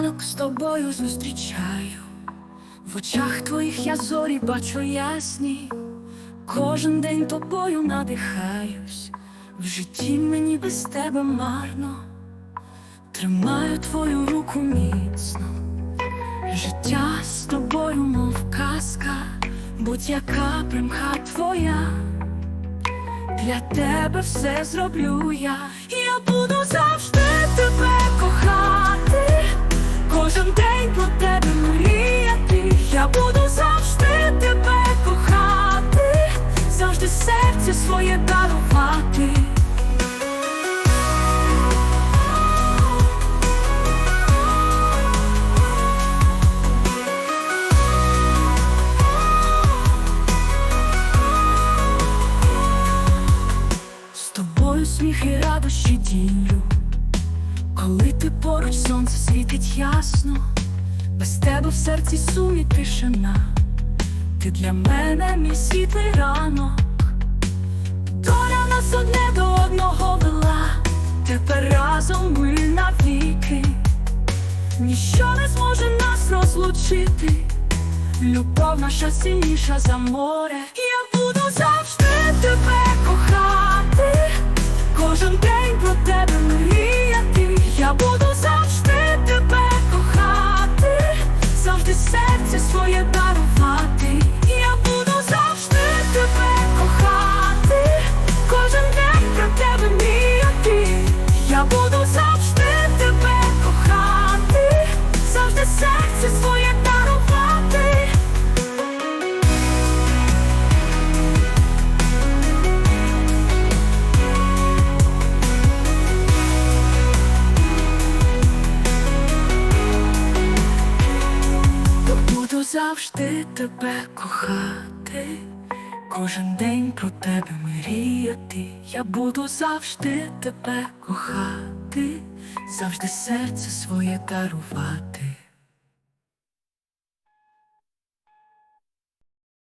ранок з тобою зустрічаю, в очах твоїх я зорі бачу ясні, кожен день тобою надихаюсь, в житті мені без тебе марно, тримаю твою руку міцно, життя з тобою, мов казка, будь-яка примха твоя. Для тебе все зроблю я, я буду завжди тебе серце своє дарувати. З тобою сміх і радощі ділю, коли ти поруч сонце світить ясно, без тебе в серці сум і тишина, ти для мене мій світлий ранок, нас одне до одного вела, тепер разом ми навіки, ніщо не зможе нас розлучити. Любов наша сильніша за море. Я буду завжди завжди тебе кохати, кожен день про тебе мріяти. Я буду завжди тебе кохати, завжди серце своє дарувати.